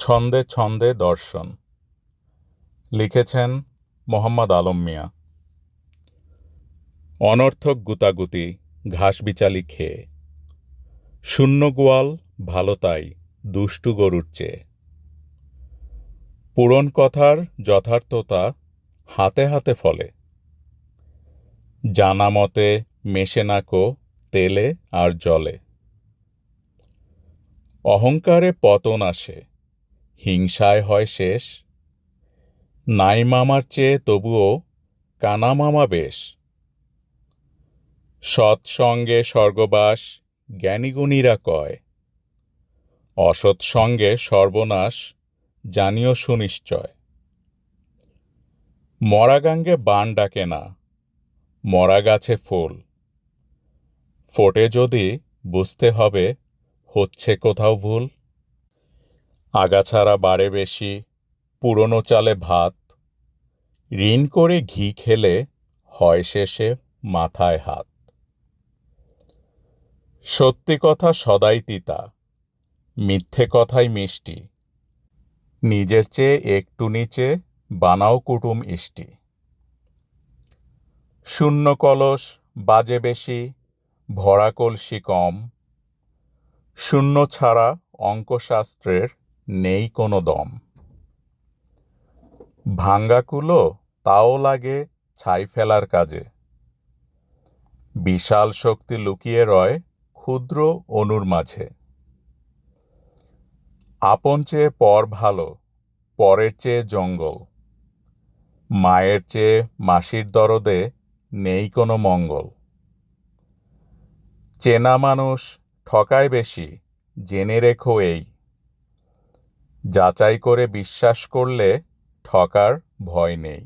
ছন্দে ছন্দে দর্শন। লিখেছেন মোহাম্মদ আলম মিয়া। অনর্থক গুতাগুতি, ঘাস বিচালি খেয়ে। শূন্য গোয়াল, ভালো তাই, দুষ্টু গরুর চেয়ে। পুরন কথার যথার্থতা হাতে হাতে ফলে। জানা মতে মেশে নাকো তেলে আর জলে। অহংকারে পতন আসে। হিংসায় হয় শেষ। নাই মামার চেয়ে তবুও কানা মামা বেশ। সৎসঙ্গে স্বর্গবাস জ্ঞানীগুণীরা কয় অসৎ সঙ্গে সর্বনাশ জানিও সুনিশ্চয়। মরা গাঙ্গে বান ডাকে না মরা গাছে ফুল। ফোটে যদি বুঝতে হবে, হচ্ছে কোথাও ভুল। আগাছাড়া বাড়ে বেশি, পুরনো চালে ভাত। ঋণ করে ঘি খেলে হয় শেষে মাথায় হাত। সত্যি কথা সদাই তিতা, মিথ্যে কথাই মিষ্টি। নিজের চেয়ে একটু নিচে বানাও কুটুম ইষ্টি। শূন্য কলস বাজে বেশি, ভরা কলসি কম। শূন্য ছাড়া অঙ্কশাস্ত্রের নেই কোনো দম। ভাঙ্গা কুলো তাও লাগে ছাই ফেলার কাজে। বিশাল শক্তি লুকিয়ে রয় ক্ষুদ্র অনুর মাঝে। আপন চেয়ে পর ভালো, পরের চেয়ে জঙ্গল। মায়ের চেয়ে মাসির দরদে নেই কোনো মঙ্গল। চেনা মানুষ ঠকায় বেশি, জেনে রেখো এই। যাচাই করে বিশ্বাস করলে ঠকার ভয় নেই।